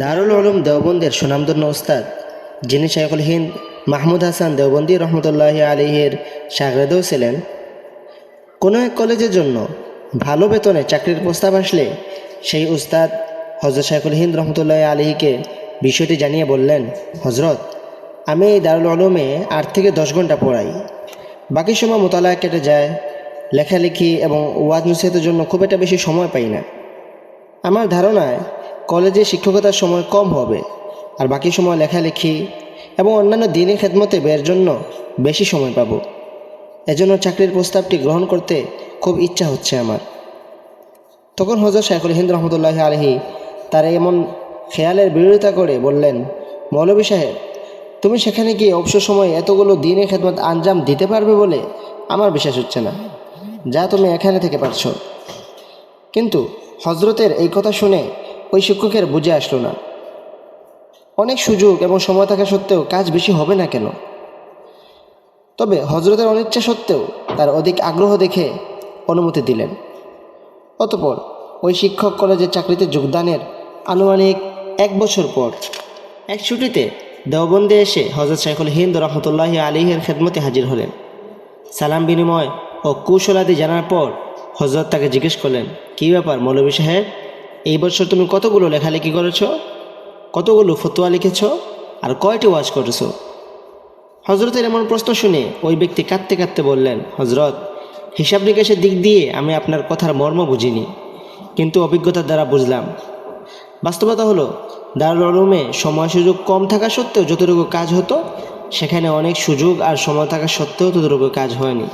দারুল উলুম দেওবন্দের সুনামধন্য ওস্তাদ যিনি শেখুল হিন্দ মাহমুদ হাসান দেওবন্দি রহমতুল্লাহ আলিহের সাগরেদও ছিলেন। কোনো এক কলেজের জন্য ভালো বেতনে চাকরির প্রস্তাব আসলে সেই উস্তাদ হজরত শেখুল হিন্দ রহমতুল্লাহ আলিকে বিষয়টি জানিয়ে বললেন হজরত আমি এই দারুল উলুমে আট থেকে দশ ঘণ্টা পড়াই। বাকি সময় মোতালায় কেটে যায়, লেখালেখি এবং ওয়াজ নসিহতের জন্য খুব একটা বেশি সময় পাই না। আমার ধারণায় কলেজে শিক্ষকতার সময় কম হবে আর বাকি সময় লেখালেখি এবং অন্যান্য দিনের খেদমতে ব্যয়ের জন্য বেশি সময় পাব। এজন্য চাকরির প্রস্তাবটি গ্রহণ করতে খুব ইচ্ছা হচ্ছে আমার। তখন হজরত শাইখুল হিন্দ রহমতুল্লাহ আলহি তার এমন খেয়ালের বিরোধিতা করে বললেন মৌলবী সাহেব, তুমি সেখানে গিয়ে অবসর সময় এতগুলো দিনের খেদমত আঞ্জাম দিতে পারবে বলে আমার বিশ্বাস হচ্ছে না, যা তুমি এখানে থেকে পারছ। কিন্তু হজরতের এই কথা শুনে ওই শিক্ষকের বুঝে আসলো না। অনেক সুযোগ এবং সময় থাকা সত্ত্বেও কাজ বেশি হবে না কেন? তবে হজরতের অনিচ্ছা সত্ত্বেও তার অধিক আগ্রহ দেখে অনুমতি দিলেন। অতপর ওই শিক্ষক কলেজের চাকরিতে যোগদানের আনুমানিক এক বছর পর এক ছুটিতে দেওবন্দে এসে হজরত শাইখুল হিন্দ রহমতুল্লাহ আলীহের খেদমতে হাজির হলেন। সালাম বিনিময় ও কৌশলাদি জানার পর হজরত তাকে জিজ্ঞেস করলেন, কী ব্যাপার মৌলবী সাহেব? এই বছর তুমি কতগুলো লেখালেখি করেছ? কতগুলো ফতোয়া লিখেছ? আর কয়টি ওয়াজ করেছ? হজরতের এমন প্রশ্ন শুনে ওই ব্যক্তি কাঁদতে কাঁদতে বললেন হজরত হিসাব নিকাশের দিক দিয়ে আমি আপনার কথার মর্ম বুঝিনি। কিন্তু অভিজ্ঞতার দ্বারা বুঝলাম। বাস্তবতা হলো, দারুল উলুমে সময় সুযোগ কম থাকা সত্ত্বেও যতটুকু কাজ হতো, সেখানে অনেক সুযোগ আর সময় থাকা সত্ত্বেও ততটুকু কাজ হয়নি।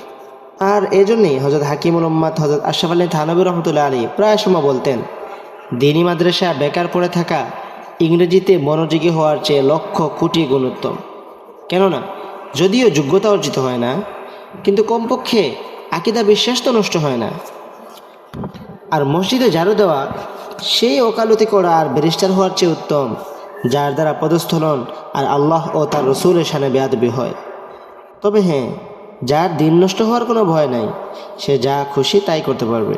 আর এজন্যই হজরত হাকিমুল উম্মাদ হজরত আশরাফ আলী থানবী রহমতুল্লাহ আলী প্রায় সময় বলতেন দিনী মাদ্রাসা বেকার পড়ে থাকা ইংরেজিতে মনোযোগী হওয়ার চেয়ে লক্ষ কোটি গুণ উত্তম। কেননা, যদিও যোগ্যতা অর্জিত হয় না, কিন্তু কমপক্ষে আকিদা বিশ্বাস তো নষ্ট হয় না। আর মসজিদে ঝাড়ু দেওয়া, সেই ওকালতি করা আর ব্যারিস্টার হওয়ার চেয়ে উত্তম, যার দ্বারা পদস্থলন আর আল্লাহ ও তার রসুলের সানে বেয়াদবি হয়। তবে হ্যাঁ যার দিন নষ্ট হওয়ার কোনো ভয় নাই, সে যা খুশি তাই করতে পারবে।